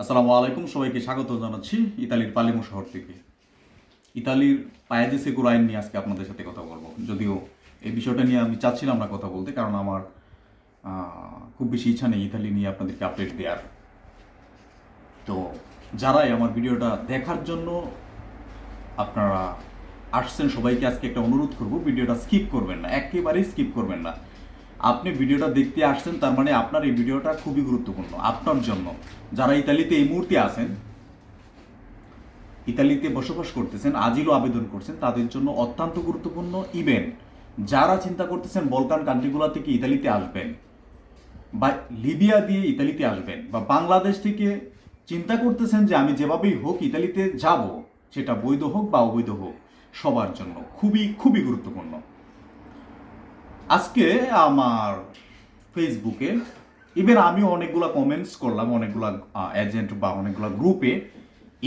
আসসালামু আলাইকুম, সবাইকে স্বাগত জানাচ্ছি ইতালির পালিমো শহর থেকে। ইতালির পায়াজে সেকুর আইন নিয়ে আজকে আপনাদের সাথে কথা বলব। যদিও এই বিষয়টা নিয়ে আমি চাচ্ছিলাম না কথা বলতে, কারণ আমার খুব বেশি ইচ্ছা নেই ইতালি নিয়ে আপনাদেরকে আপডেট দেওয়ার তো যারাই আমার ভিডিওটা দেখার জন্য আপনারা আসছেন, সবাইকে আজকে একটা অনুরোধ করব, ভিডিওটা স্কিপ করবেন না, একেবারেই স্কিপ করবেন না। আপনি ভিডিওটা দেখতে আসছেন, তার মানে আপনার এই ভিডিওটা খুবই গুরুত্বপূর্ণ, আপনার জন্য। যারা ইতালিতে এই মুহূর্তে আছেন, ইতালিতে বসবাস করতেছেন, আজিলও আবেদন করছেন, তাদের জন্য অত্যন্ত গুরুত্বপূর্ণ ইভেন্ট যারা চিন্তা করতেছেন বলকান কান্ট্রিগুলো থেকে ইতালিতে আসবেন, বা লিবিয়া দিয়ে ইতালিতে আসবেন, বা বাংলাদেশ থেকে চিন্তা করতেছেন যে আমি যেভাবেই হোক ইতালিতে যাব, সেটা বৈধ হোক বা অবৈধ হোক, সবার জন্য খুবই খুবই গুরুত্বপূর্ণ। আজকে আমার ফেসবুকে ইভেন আমিও অনেকগুলো কমেন্টস করলাম, অনেকগুলা এজেন্ট বা অনেকগুলো গ্রুপে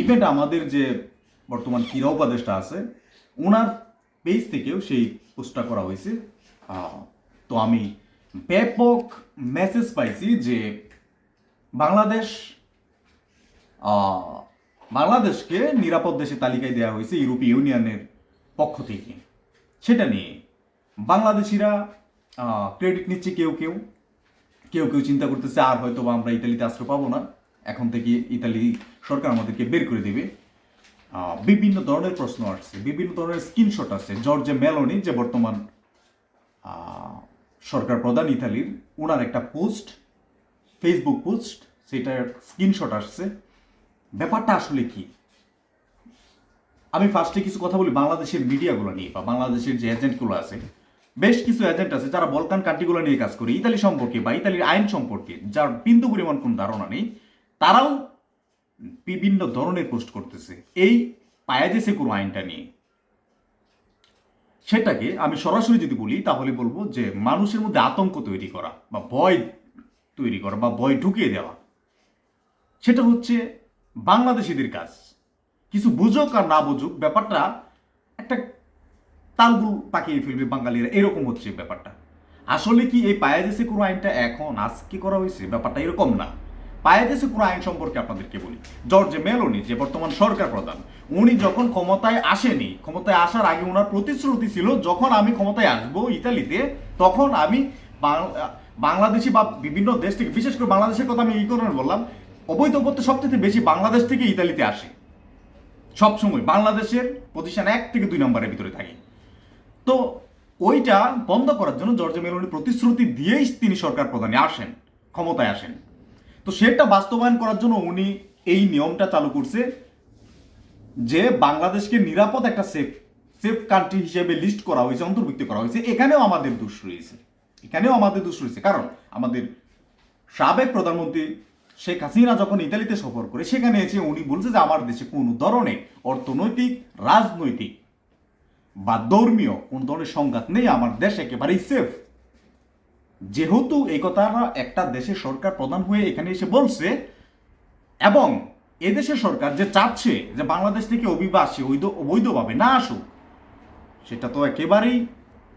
ইভেন আমাদের যে বর্তমান ক্রীড়া উপদেষ্টা আছে ওনার পেজ থেকেও সেই পোস্টটা করা হয়েছে। তো আমি ব্যাপক মেসেজ পাইছি যে বাংলাদেশ বাংলাদেশকে নিরাপদ দেশে তালিকায় দেওয়া হয়েছে ইউরোপীয় ইউনিয়নের পক্ষ থেকে। সেটা নিয়ে বাংলাদেশিরা ক্রেডিট নিচ্ছে কেউ কেউ। কেউ কেউ চিন্তা করতেছে, আর হয়তো বা আমরা ইতালিতে আশ্রয় পাবো না। এখন থেকে ইতালি সরকার আমাদেরকে বের করে দেবে। বিভিন্ন ধরনের প্রশ্ন আসছে, বিভিন্ন ধরনের স্ক্রিনশট আসছে। জর্জে মেলোনি যে বর্তমান সরকার প্রধান ইতালির ওনার একটা পোস্ট ফেসবুক পোস্ট সেটার স্ক্রিনশট আসছে। ব্যাপারটা আসলে কি? আমি ফার্স্টে কিছু কথা বলি বাংলাদেশের মিডিয়াগুলো নিয়ে বা বাংলাদেশের যে এজেন্টগুলো আছে। বেশ কিছু এজেন্ট আছে যারা বলকান কান্ট্রিগুলো নিয়ে কাজ করে, ইতালি সম্পর্কে বা ইতালির আইন সম্পর্কে, যার বিন্দু পরিমাণ কোনো ধারণা নেই, তারাও বিভিন্ন ধরনের পোস্ট করতেছে। এই পায়াজেসে কোনো আইনটা নিয়ে। সেটাকে আমি সরাসরি যদি বলি, তাহলে বলব যে মানুষের মধ্যে আতঙ্ক তৈরি করা বা ভয় তৈরি করা বা ভয় ঢুকিয়ে দেওয়া, সেটা হচ্ছে বাংলাদেশিদের কাজ। কিছু বুঝুক আর না বুঝুক, ব্যাপারটা একটা তালগুল পাকিয়ে ফেলবে বাঙালিরা। এরকম হচ্ছে ব্যাপারটা। আসলে কি এই পায়াদেশে কোনো আইনটা এখন আজকে করা হয়েছে? ব্যাপারটা এরকম না। পায়াদেশে কোনো আইন সম্পর্কে আপনাদেরকে বলি। জর্জে মেলোনি, যে বর্তমান সরকার প্রধান, উনি যখন ক্ষমতায় আসেনি, ক্ষমতায় আসার আগে ওনার প্রতিশ্রুতি ছিল, যখন আমি ক্ষমতায় আসব ইতালিতে, তখন আমি বাংলাদেশি বা বিভিন্ন দেশ থেকে, বিশেষ করে বাংলাদেশের কথা আমি এই কারণে বললাম, অবৈধ পথে সবচেয়ে বেশি বাংলাদেশ থেকে ইতালিতে আসে। সবসময় বাংলাদেশের পজিশন এক থেকে দুই নম্বরের ভিতরে থাকে। তো ওইটা বন্ধ করার জন্য জর্জ মেলোনি প্রতিশ্রুতি দিয়েই তিনি সরকার প্রধানে আসেন, ক্ষমতায় আসেন। তো সেটা বাস্তবায়ন করার জন্য উনি এই নিয়মটা চালু করছে যে বাংলাদেশকে নিরাপদ একটা সেফ সেফ কান্ট্রি হিসেবে লিস্ট করা হয়েছে, অন্তর্ভুক্ত করা হয়েছে। এখানেও আমাদের দোষ রয়েছে। এখানেও আমাদের দোষ রয়েছে। কারণ আমাদের সাবেক প্রধানমন্ত্রী শেখ হাসিনা যখন ইতালিতে সফর করে, সেখানে এসে উনি বলছে যে, আমার দেশে কোনো ধরনের অর্থনৈতিক, রাজনৈতিক বা ধর্মীয় কোন ধরনের সংঘাত নেই, আমার দেশ একেবারেই সেফ যেহেতু এই কথাটা একটা দেশের সরকার প্রধান হয়ে এখানে এসে বলছে, এবং এদেশের সরকার যে চাচ্ছে যে বাংলাদেশ থেকে অভিবাসী অবৈধ, অবৈধভাবে না আসুক, সেটা তো একেবারেই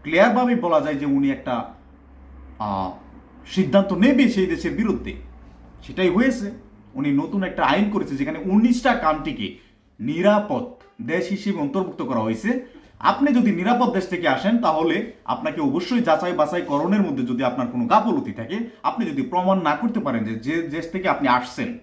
ক্লিয়ারভাবে বলা যায় যে উনি একটা সিদ্ধান্ত নেবে সেই দেশের বিরুদ্ধে। সেটাই হয়েছে। উনি নতুন একটা আইন করেছে যেখানে উনিশটা কান্ট্রিকে নিরাপদ দেশ হিসেবে অন্তর্ভুক্ত করা হয়েছে। আপনি যদি নিরাপদ দেশ থেকে আসেন, তাহলে আপনাকে অবশ্যই যাচাই বাছাই করণের মধ্যে যদি আপনার কোনো গাফলতি থাকে, আপনি যদি প্রমাণ না করতে পারেন যে যে দেশ থেকে আপনি আসছেন,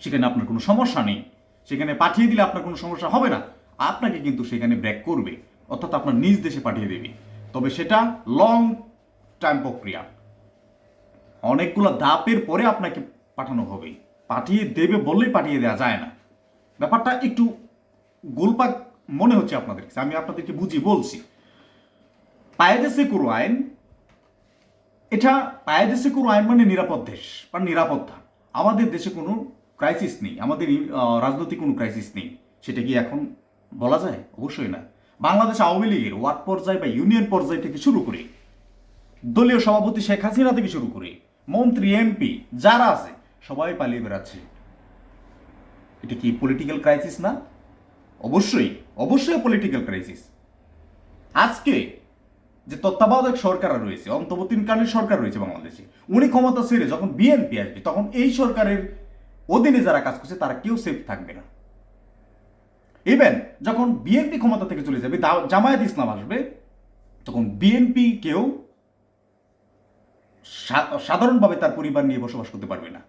সেখানে আপনার কোনো সমস্যা নেই। সেখানে পাঠিয়ে দিলে আপনার কোনো সমস্যা হবে না। আপনাকে কিন্তু সেখানে ব্রেক করবে, অর্থাৎ আপনার নিজ দেশে পাঠিয়ে দেবে। তবে সেটা লং টাইম প্রক্রিয়া। অনেকগুলো ধাপের পরে আপনাকে পাঠানো হবে। পাঠিয়ে দেবে বললেই পাঠিয়ে দেওয়া যায় না। ব্যাপারটা একটু গোলপাক মনে হচ্ছে আপনাদের আমি আপনাদেরকে বুঝিয়ে বলছি। পায়েদেশে কোনো আইন, এটা পায়েদেশে কোনো আইন মানে নিরাপদ দেশ বা নিরাপত্তা। আমাদের দেশে কোনো ক্রাইসিস নেই, আমাদের রাজনৈতিক কোনো ক্রাইসিস নেই। সেটা কি এখন বলা যায়? অবশ্যই না। বাংলাদেশ আওয়ামী লীগের ওয়ার্ড পর্যায়ে বা ইউনিয়ন পর্যায় থেকে শুরু করে, দলীয় সভাপতি শেখ হাসিনা থেকে শুরু করে, মন্ত্রী, এমপি, যারা আছে, সবাই পালিয়ে বেড়াচ্ছে। এটা কি পলিটিক্যাল ক্রাইসিস না? অবশ্যই অবশ্যই পলিটিক্যাল ক্রাইসিস আজকে যে তত্ত্বাবধায়ক সরকার রয়েছে, অন্তর্বর্তীকালীন সরকার রয়েছে বাংলাদেশে, উনি ক্ষমতা ছেড়ে যখন বিএনপি আসবে, তখন এই সরকারের অধীনে যারা কাজ করছে, তারা কেউ সেফ থাকবে না। ইভেন যখন বিএনপি ক্ষমতা থেকে চলে যাবে জামায়াত ইসলাম আসবে, তখন বিএনপি কেউ সাধারণভাবে তার পরিবার নিয়ে বসবাস করতে পারবে না।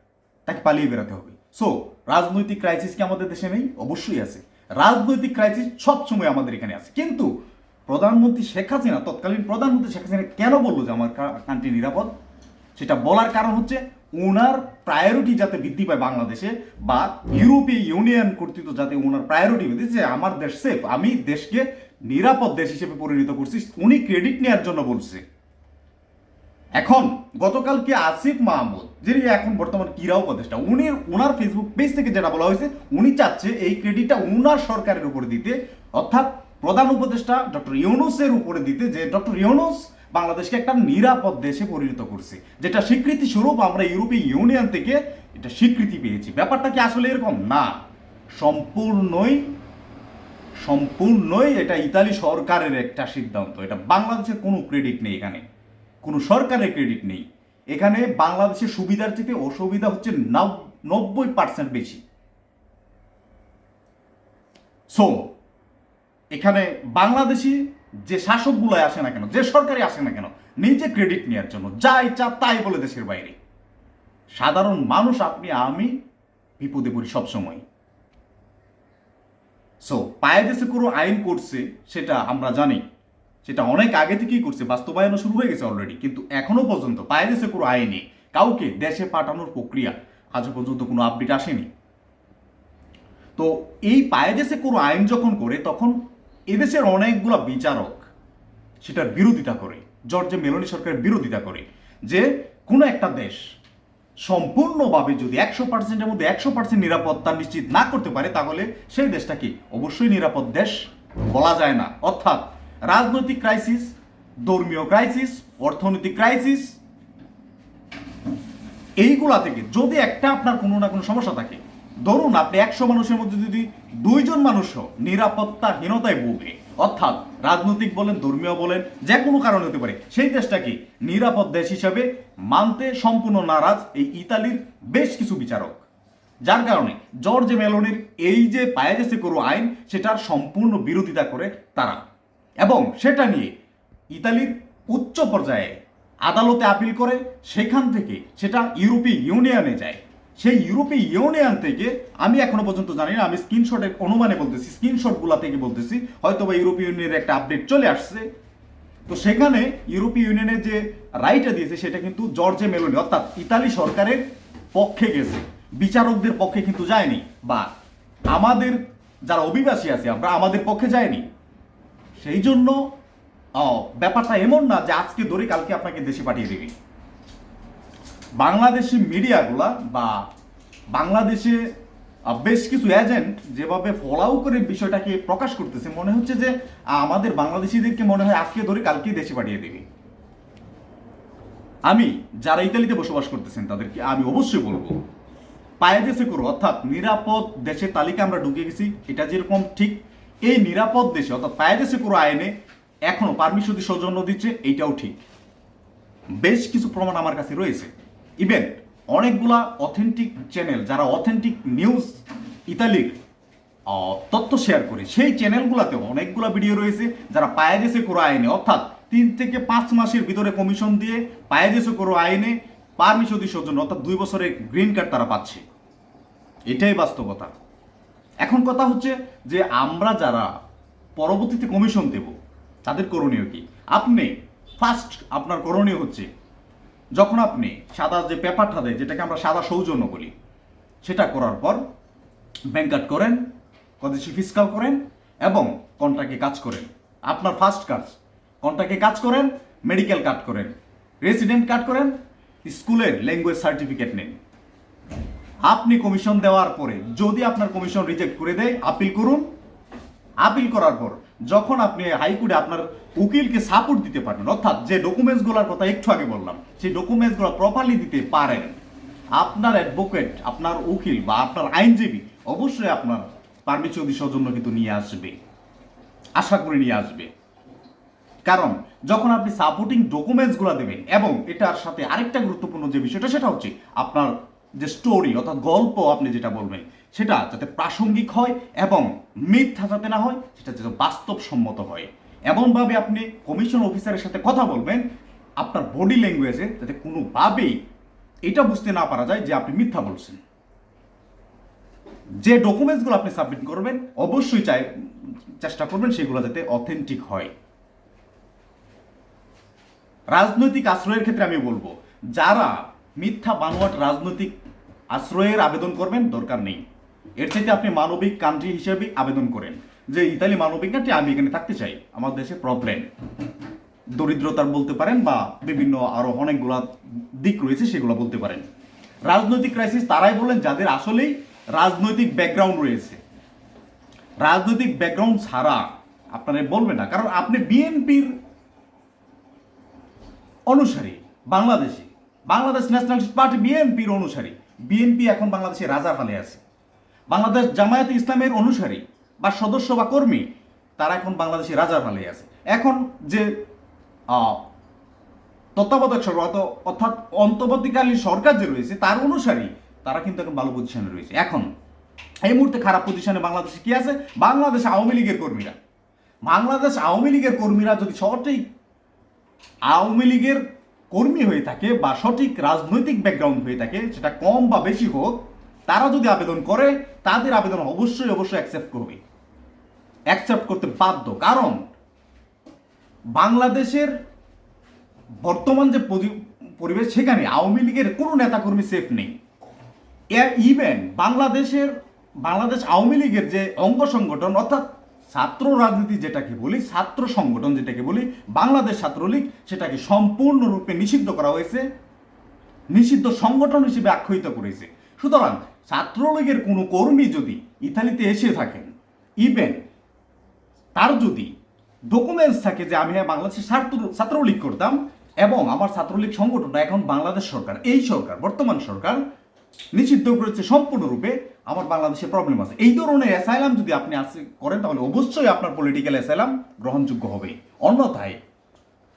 তাকে পালিয়ে বেড়াতে হবে। সো রাজনৈতিক ক্রাইসিস কি আমাদের দেশে নেই? অবশ্যই আছে। রাজনৈতিক ক্রাইসিস সবসময় আমাদের এখানে আছে। কিন্তু প্রধানমন্ত্রী শেখ হাসিনা, তৎকালীন প্রধানমন্ত্রী শেখ হাসিনা কেন বলল যে আমার কান্ট্রি নিরাপদ? সেটা বলার কারণ হচ্ছে ওনার প্রায়োরিটি যাতে বৃদ্ধি পায় বাংলাদেশে বা ইউরোপীয় ইউনিয়ন কর্তৃত্ব যাতে ওনার প্রায়োরিটি বৃদ্ধি যে আমার দেশ সেফ আমি দেশকে নিরাপদ দেশ হিসেবে পরিণত করছি, উনি ক্রেডিট নেওয়ার জন্য বলছে। এখন গতকালকে আসিফ মাহমুদ, যিনি এখন বর্তমান ক্রীড়া উপদেষ্টা, উনি ওনার ফেসবুক পেজ থেকে যেটা বলা হয়েছে, উনি চাচ্ছে এই ক্রেডিটটা ওনার সরকারের উপরে দিতে, অর্থাৎ প্রধান উপদেষ্টা ডক্টর ইউনুসের উপরে দিতে, যে ডক্টর ইউনুস বাংলাদেশকে একটা নিরাপদ দেশে পরিণত করছে। যেটা স্বীকৃতি স্বরূপ আমরা ইউরোপীয় ইউনিয়ন থেকে এটা স্বীকৃতি পেয়েছি। ব্যাপারটা কি আসলে এরকম? না। সম্পূর্ণই সম্পূর্ণই এটা ইতালি সরকারের একটা সিদ্ধান্ত। এটা বাংলাদেশের কোনো ক্রেডিট নেই এখানে। কোনো সরকারের ক্রেডিট নেই। এখানে বাংলাদেশের সুবিধার থেকে অসুবিধা হচ্ছে নব- নব্বই পার্সেন্ট বেশি। সো এখানে বাংলাদেশি যে শাসকগুলো আসে না কেন, যে সরকারি আসে না কেন, নিজে ক্রেডিট নেওয়ার জন্য যা ইচ্ছা তাই বলে দেশের বাইরে। সাধারণ মানুষ আপনি, আমি বিপদে পড়ি সবসময়। সো পায়েদেশে কোনো আইন করছে, সেটা আমরা জানি। সেটা অনেক আগে থেকেই করছে, বাস্তবায়নও শুরু হয়ে গেছে অলরেডি কিন্তু এখনও পর্যন্ত পায়েদেশে কোনো আইনে, কাউকে দেশে পাঠানোর প্রক্রিয়া আজও পর্যন্ত কোনো আপডেট আসেনি। তো এই পায়েদেশে কোনো আইন যখন করে, তখন এদেশের অনেকগুলা বিচারক সেটার বিরোধিতা করে, জর্জে মেলোনি সরকারের বিরোধিতা করে, যে কোনো একটা দেশ সম্পূর্ণভাবে যদি একশো পার্সেন্টের মধ্যে একশো পার্সেন্ট নিরাপত্তা নিশ্চিত না করতে পারে, তাহলে সেই দেশটা কি অবশ্যই নিরাপদ দেশ বলা যায় না। অর্থাৎ রাজনৈতিক ক্রাইসিস ধর্মীয় ক্রাইসিস অর্থনৈতিক ক্রাইসিস এইগুলা থেকে যদি একটা আপনার কোনো না কোনো সমস্যা থাকে, ধরুন আপনি একশো মানুষের মধ্যে যদি দুইজন মানুষও নিরাপত্তাহীনতায় ভোগে, অর্থাৎ রাজনৈতিক বলেন, ধর্মীয় বলেন, যে কোনো কারণে হতে পারে, সেই দেশটাকে নিরাপদ দেশ হিসাবে মানতে সম্পূর্ণ নারাজ এই ইতালির বেশ কিছু বিচারক? যার কারণে জর্জ মেলোনির এই যে পায়ে গেছে কোনো আইন, সেটার সম্পূর্ণ বিরোধিতা করে তারা। এবং সেটা নিয়ে ইতালির উচ্চ পর্যায়ে আদালতে আপিল করে, সেখান থেকে সেটা ইউরোপীয় ইউনিয়নে যায়। সেই ইউরোপীয় ইউনিয়ন থেকে, আমি এখনও পর্যন্ত জানি না, আমি স্ক্রিনশটের অনুমানে বলতেছি স্ক্রিনশটগুলা থেকে বলতেছি হয়তো বা ইউরোপীয় ইউনিয়নের একটা আপডেট চলে আসছে। তো সেখানে ইউরোপীয় ইউনিয়নের যে রাইটটা দিয়েছে, সেটা কিন্তু জর্জে মেলোনি অর্থাৎ ইতালি সরকারের পক্ষে গেছে। বিচারকদের পক্ষে কিন্তু যায়নি, বা আমাদের যারা অভিবাসী আছে, আমরা আমাদের পক্ষে যায়নি। সেই জন্য ব্যাপারটা এমন না যে আজকে ধরে কালকে আপনাকে দেশে পাঠিয়ে দেবে। বাংলাদেশি মিডিয়াগুলা বা বাংলাদেশে বেশ কিছু এজেন্ট যেভাবে ফলাও করে বিষয়টাকে প্রকাশ করতেছে, মনে হচ্ছে যে আমাদের বাংলাদেশিদেরকে মনে হয় আজকে ধরে কালকে দেশে পাঠিয়ে দেবে। আমি, যারা ইতালিতে বসবাস করতেছেন তাদেরকে আমি অবশ্যই বলব পায়ে দেশে করো অর্থাৎ নিরাপদ দেশের তালিকা আমরা ঢুকে গেছি, এটা যেরকম ঠিক এই নিরাপদ দেশে, অর্থাৎ পায়ে দেশে করো আইনে এখনও পারমিশন সৌজন্য দিচ্ছে, এইটাও ঠিক। বেশ কিছু প্রমাণ আমার কাছে রয়েছে। ইভেন অনেকগুলা অথেন্টিক চ্যানেল যারা অথেন্টিক নিউজ ইতালির তথ্য শেয়ার করে, সেই চ্যানেলগুলোতে অনেকগুলা ভিডিও রয়েছে যারা পায়াজেসে করো আইনে, অর্থাৎ তিন থেকে পাঁচ মাসের ভিতরে কমিশন দিয়ে পায়াজেসে করো আইনে পারমিশন জন্য অর্থাৎ দুই বছরের গ্রিন কার্ড তারা পাচ্ছে। এটাই বাস্তবতা। এখন কথা হচ্ছে যে আমরা যারা পরবর্তীতে কমিশন দেব, তাদের করণীয় কি? আপনি ফার্স্ট আপনার করণীয় হচ্ছে, যখন আপনি সাদা যে পেপারটা দেয়, যেটাকে আমরা সাদা সৌজন্য বলি, সেটা করার পর ব্যাংক কার্ড করেন কদেশি ফিসকাল করেন এবং কন্ট্রাক্টে কাজ করেন। আপনার ফার্স্ট কাজ কন্ট্রাক্টে কাজ করেন মেডিকেল কার্ড করেন রেসিডেন্ট কার্ড করেন স্কুলের ল্যাঙ্গুয়েজ সার্টিফিকেট নেন। আপনি কমিশন দেওয়ার পরে যদি আপনার কমিশন রিজেক্ট করে দেয়, আপিল করুন। আপিল করার পর যখন আপনি হাইকোর্টে আপনার উকিলকে সাপোর্ট দিতে পারবেন, অর্থাৎ যে ডকুমেন্টসগুলোর কথা একটু আগে বললাম, সেই ডকুমেন্টসগুলো প্রপারলি দিতে পারেন। আপনার অ্যাডভোকেট আপনার উকিল বা আপনার আইনজীবী অবশ্যই আপনার পারমিশন সৌজন্য কিন্তু নিয়ে আসবে। আশা করে নিয়ে আসবে। কারণ যখন আপনি সাপোর্টিং ডকুমেন্টসগুলো দেবেন, এবং এটার সাথে আরেকটা গুরুত্বপূর্ণ যে বিষয়টা, সেটা হচ্ছে আপনার যে স্টোরি অর্থাৎ গল্প আপনি যেটা বলবেন, সেটা যাতে প্রাসঙ্গিক হয় এবং মিথ্যা যাতে না হয়, সেটা যাতে বাস্তবসম্মত হয়। এমনভাবে আপনি কমিশন অফিসারের সাথে কথা বলবেন, আপনার বডি ল্যাঙ্গুয়েজে যাতে কোনোভাবেই এটা বুঝতে না পারা যায় যে আপনি মিথ্যা বলছেন। যে ডকুমেন্টসগুলো আপনি সাবমিট করবেন, অবশ্যই চাই, চেষ্টা করবেন সেগুলো যাতে অথেন্টিক হয়। রাজনৈতিক আশ্রয়ের ক্ষেত্রে আমি বলব, যারা মিথ্যা বানোয়াট রাজনৈতিক আশ্রয়ের আবেদন করবেন দরকার নেই। এর চাইতে আপনি মানবিক কান্ট্রি হিসেবে আবেদন করেন। যে ইতালি মানবিক কান্ট্রি আমি এখানে থাকতে চাই। আমার দেশে প্রবলেম দরিদ্রতার বলতে পারেন বা বিভিন্ন আরও অনেকগুলা দিক রয়েছে, সেগুলো বলতে পারেন। রাজনৈতিক ক্রাইসিস তারাই বলেন যাদের আসলেই রাজনৈতিক ব্যাকগ্রাউন্ড রয়েছে। রাজনৈতিক ব্যাকগ্রাউন্ড ছাড়া আপনারা বলবে না। কারণ আপনি বিএনপির অনুসারী, বাংলাদেশে। বাংলাদেশ ন্যাশনালিস্ট পার্টি বিএনপির অনুসারী। বিএনপি এখন বাংলাদেশে রাজার হালে আছে। বাংলাদেশ জামায়াতে ইসলামের অনুসারী বা সদস্য বা কর্মী, তারা এখন বাংলাদেশে রাজার হালে আছে। এখন যে তত্ত্বাবধায়ক সরকার অর্থাৎ অন্তর্বর্তীকালীন সরকার যে রয়েছে, তার অনুসারী, তারা কিন্তু এখন ভালো পজিশনে রয়েছে। এখন, এই মুহূর্তে খারাপ পজিশনে বাংলাদেশে কি আছে? বাংলাদেশ আওয়ামী লীগের কর্মীরা। বাংলাদেশ আওয়ামী লীগের কর্মীরা যদি সঠিক আওয়ামী লীগের কর্মী হয়ে থাকে বা সঠিক রাজনৈতিক ব্যাকগ্রাউন্ড হয়ে থাকে, সেটা কম বা বেশি হোক, তারা যদি আবেদন করে, তাদের আবেদন অবশ্যই অবশ্যই অ্যাকসেপ্ট করবে। অ্যাকসেপ্ট করতে বাধ্য। কারণ বাংলাদেশের বর্তমান যে পরিবেশ সেখানে আওয়ামী লীগের কোনো নেতাকর্মী সেফ নেই। ইভেন বাংলাদেশের, বাংলাদেশ আওয়ামী লীগের যে অঙ্গ সংগঠন, অর্থাৎ ছাত্র রাজনীতি যেটাকে বলি, ছাত্র সংগঠন যেটাকে বলি, বাংলাদেশ ছাত্রলীগ সেটাকে সম্পূর্ণরূপে নিষিদ্ধ করা হয়েছে, নিষিদ্ধ সংগঠন হিসেবে আখ্যায়িত করেছে। সুতরাং ছাত্রলীগের কোনো কর্মী যদি ইতালিতে এসে থাকেন ইভেন তার যদি ডকুমেন্টস থাকে যে আমি হ্যাঁ বাংলাদেশের ছাত্র, ছাত্রলীগ করতাম এবং আমার ছাত্রলীগ সংগঠনটা এখন বাংলাদেশ সরকার, এই সরকার, বর্তমান সরকার নিষিদ্ধ করেছে সম্পূর্ণরূপে, আমার বাংলাদেশে প্রবলেম আছে। এই ধরনের অ্যাসাইলাম যদি আপনি আসে, করেন, তাহলে অবশ্যই আপনার পলিটিক্যাল অ্যাসাইলাম গ্রহণযোগ্য হবে। অন্যথায়,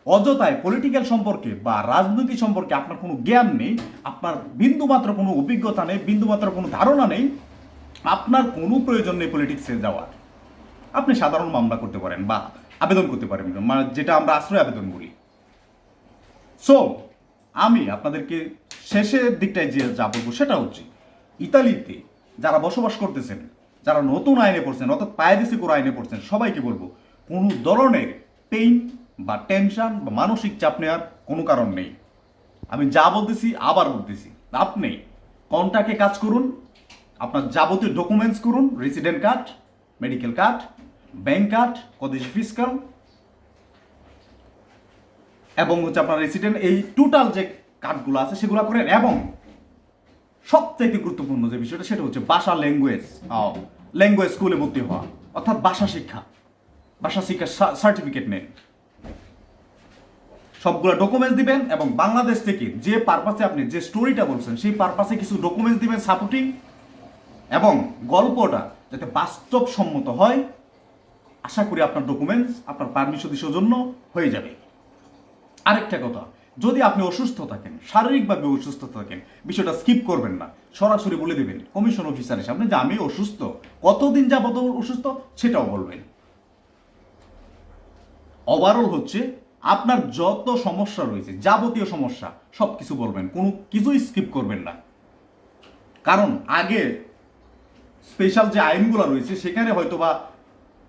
অযথায় পলিটিক্যাল সম্পর্কে বা রাজনীতি সম্পর্কে আপনার কোনো জ্ঞান নেই, আপনার বিন্দুমাত্র কোনো অভিজ্ঞতা নেই, বিন্দুমাত্র কোনো ধারণা নেই, আপনার কোনো প্রয়োজন নেই পলিটিক্সে যাওয়ার। আপনি সাধারণ মামলা করতে পারেন বা আবেদন করতে পারেন মানে যেটা আমরা আশ্রয় আবেদন বলি। সো আমি আপনাদেরকে শেষের দিকটায় যে যা বলব সেটা হচ্ছে, ইতালিতে যারা বসবাস করতেছেন, যারা নতুন আইনে পড়ছেন, অর্থাৎ পায়দেশি করে আইনে পড়ছেন, সবাইকে বলব, কোনো ধরনের পেইন বা টেনশন বা মানসিক চাপ নেওয়ার কোনো কারণ নেই। আমি যা বলতেছি, আবার বলতেছি। আপনি কন্টাকে কাজ করুন, আপনার যাবতীয় ডকুমেন্টস করুন resident card medical card bank card কদেশি ফিসকাল এবং হচ্ছে আপনার রেসিডেন্ট এই টোটাল যে কার্ডগুলো আছে সেগুলো করেন এবং সবচাইতে গুরুত্বপূর্ণ যে বিষয়টা সেটা হচ্ছে ভাষা ল্যাঙ্গুয়েজ ল্যাঙ্গুয়েজ স্কুলে ভর্তি হওয়া, অর্থাৎ ভাষা শিক্ষা, ভাষা শিক্ষার সার্টিফিকেট নেন। সবগুলো ডকুমেন্টস দিবেন এবং বাংলাদেশ থেকে যে পারপাসে আপনি যে স্টোরিটা বলছেন, সেই পারপাসে কিছু ডকুমেন্টস দিবেন সাপোর্টিং এবং গল্পটা যাতে বাস্তবসম্মত হয়, আশা করি আপনার ডকুমেন্টস আপনার পারমিশন জন্য হয়ে যাবে। আরেকটা কথা, যদি আপনি অসুস্থ থাকেন, শারীরিকভাবে অসুস্থ থাকেন, বিষয়টা স্কিপ করবেন না। সরাসরি বলে দেবেন কমিশন অফিসারের সামনে যে আমি অসুস্থ, কতদিন যাবত অসুস্থ? সেটাও বলবেন। ওভারঅল হচ্ছে, আপনার যত সমস্যা রয়েছে, যাবতীয় সমস্যা সব কিছু বলবেন, কোনো কিছুই স্কিপ করবেন না। কারণ, আগে স্পেশাল যে আইনগুলো রয়েছে, সেখানে হয়তো বা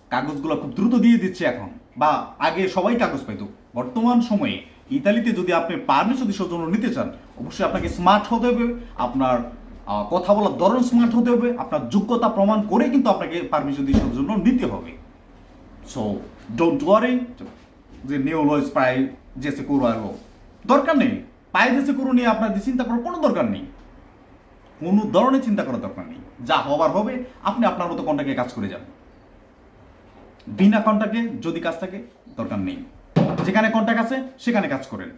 কাগজগুলো খুব দ্রুত দিয়ে দিচ্ছে এখন। বা আগে সবাই কাগজ পাইতো। বর্তমান সময়ে ইতালিতে যদি আপনি পারমিশন জন্য নিতে চান, অবশ্যই আপনাকে স্মার্ট হতে হবে, আপনার কথা বলার ধরন স্মার্ট হতে হবে, আপনার যোগ্যতা প্রমাণ করে কিন্তু আপনাকে পারমিশন জন্য নিতে হবে। সো ডোন্ট ওয়ারি যে নিউ লজ প্রায় জেসে করো আলো দরকার নেই। পায়ে জেসে করো নিয়ে আপনার চিন্তা করার কোনো দরকার নেই। কোনো ধরনের চিন্তা করার দরকার নেই। যা হবার হবে, আপনি আপনার মতো কন্টাকে কাজ করে যান। বিনা কন্টাকে যদি কাজ থাকে, দরকার নেই। যেখানে কন্টাক্ট আছে, সেখানে কাজ করেন।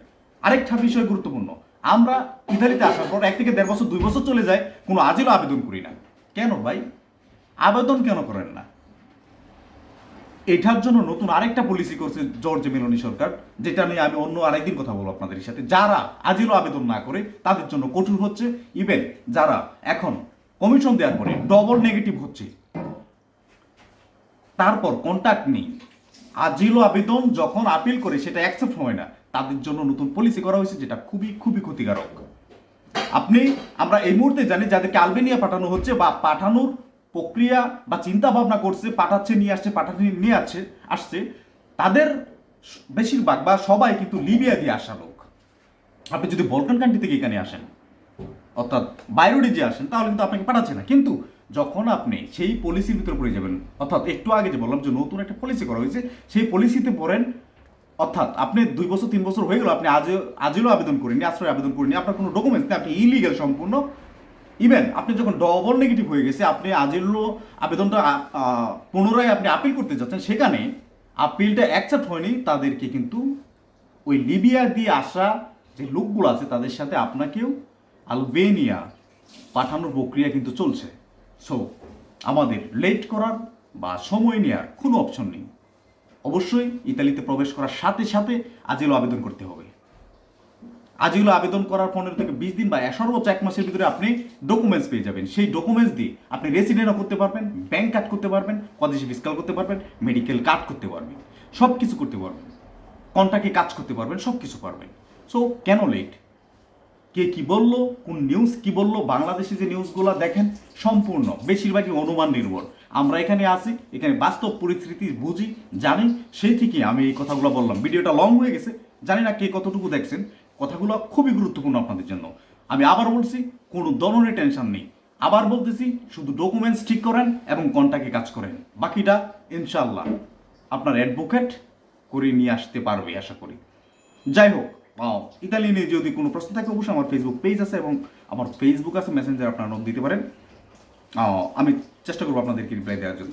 আরেকটা বিষয় গুরুত্বপূর্ণ, আমরা ইতালিতে আসার পর এক থেকে দেড় বছর, দুই বছর চলে যায়, কোনো আজিলও আবেদন করি না। কেন ভাই? আবেদন কেন করেন না? এটার জন্য নতুন আরেকটা পলিসি করছে জর্জ মেলোনি সরকার, যেটা নিয়ে আমি অন্য আরেকদিন কথা বলব আপনাদের সাথে। যারা আজিলও আবেদন না করে, তাদের জন্য কঠোর হচ্ছে। ইভেন যারা এখন কমিশন দেওয়ার পরে ডবল নেগেটিভ হচ্ছে তারপর কন্ট্যাক্ট নেই। আজিলও আবেদন যখন আপিল করে, সেটা অ্যাকসেপ্ট হয় না। তাদের জন্য নতুন পলিসি করা হয়েছে, যেটা খুবই খুবই ক্ষতিকারক। আপনি, আমরা এই মুহূর্তে জানি যাদেরকে আলবেনিয়া পাঠানো হচ্ছে বা পাঠানোর প্রক্রিয়া বা চিন্তা ভাবনা করছে, পাঠাচ্ছে, নিয়ে আসছে, পাঠাতে, নিয়ে আসছে আসছে, তাদের বেশিরভাগ বা সবাই কিন্তু লিবিয়া দিয়ে আসা লোক। আপনি যদি বলকান কান্ট্রি থেকে এখানে আসেন, অর্থাৎ বাইরোডে যে আসেন, তাহলে কিন্তু আপনাকে পাঠাচ্ছে না। কিন্তু যখন আপনি সেই পলিসির ভিতরে পড়ে যাবেন, অর্থাৎ একটু আগে যে বললাম যে নতুন একটা পলিসি করা হয়েছে, সেই পলিসিতে পড়েন, অর্থাৎ আপনি দুই বছর, তিন বছর হয়ে গেল, আপনি আজ আজিলও আবেদন করেনি আশ্রয় আবেদন করেনি আপনার কোনো ডকুমেন্টস নেই, আপনি ইলিগাল সম্পূর্ণ। ইভেন আপনি যখন ডবল নেগেটিভ হয়ে গেছে, আপনি আজিল্য আবেদনটা পুনরায় আপনি আপিল করতে যাচ্ছেন, সেখানে আপিলটা অ্যাকসেপ্ট হয়নি, তাদেরকে কিন্তু ওই লিবিয়া দিয়ে আসা যে লোকগুলো আছে, তাদের সাথে আপনাকেও আলবেনিয়া পাঠানোর প্রক্রিয়া কিন্তু চলছে। সো আমাদের লেট করার বা সময় নেওয়ার কোনো অপশন নেই। অবশ্যই ইতালিতে প্রবেশ করার সাথে সাথে আজিলো আবেদন করতে হবে। আজিলো আবেদন করার পনেরো থেকে বিশ দিন বা সর্বোচ্চ এক মাসের ভিতরে আপনি ডকুমেন্টস পেয়ে যাবেন। সেই ডকুমেন্টস দিয়ে আপনি রেসিডেন্টও করতে পারবেন ব্যাংক কার্ড করতে পারবেন কদেশি ফিসকাল করতে পারবেন মেডিকেল কার্ড করতে পারবেন সব কিছু করতে পারবেন। কন্ট্রাক্টে কাজ করতে পারবেন সব কিছু পারবেন। সো কেন লেট কে কি বলল, কোন নিউজ কি বলল, বাংলাদেশে যে নিউজগুলো দেখেন, সম্পূর্ণ। বেশিরভাগই অনুমান নির্ভর। আমরা এখানে আছি, এখানে বাস্তব পরিস্থিতি বুঝি, জানি, সেই থেকে আমি এই কথাগুলো বললাম। ভিডিওটা লং হয়ে গেছে, জানি না কে কতটুকু দেখছেন। কথাগুলো খুবই গুরুত্বপূর্ণ আপনাদের জন্য। আমি আবার বলছি, কোনো ধরনের টেনশন নেই। আবার বলতেছি, শুধু ডকুমেন্টস ঠিক করেন এবং কন্ট্যাক্টে কাজ করেন। বাকিটা ইনশাল্লাহ আপনার অ্যাডভোকেট করে নিয়ে আসতে পারবে, আশা করি। যাই হোক ইতালি নিয়ে যদি কোনো প্রশ্ন থাকে, অবশ্যই আমার ফেসবুক পেজ আছে এবং আমার ফেসবুক আছে মেসেঞ্জার আপনারা নোট দিতে পারেন। আমি চেষ্টা করব আপনাদেরকে রিপ্লাই দেওয়ার জন্য।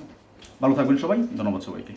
ভালো থাকবেন সবাই, ধন্যবাদ সবাইকে।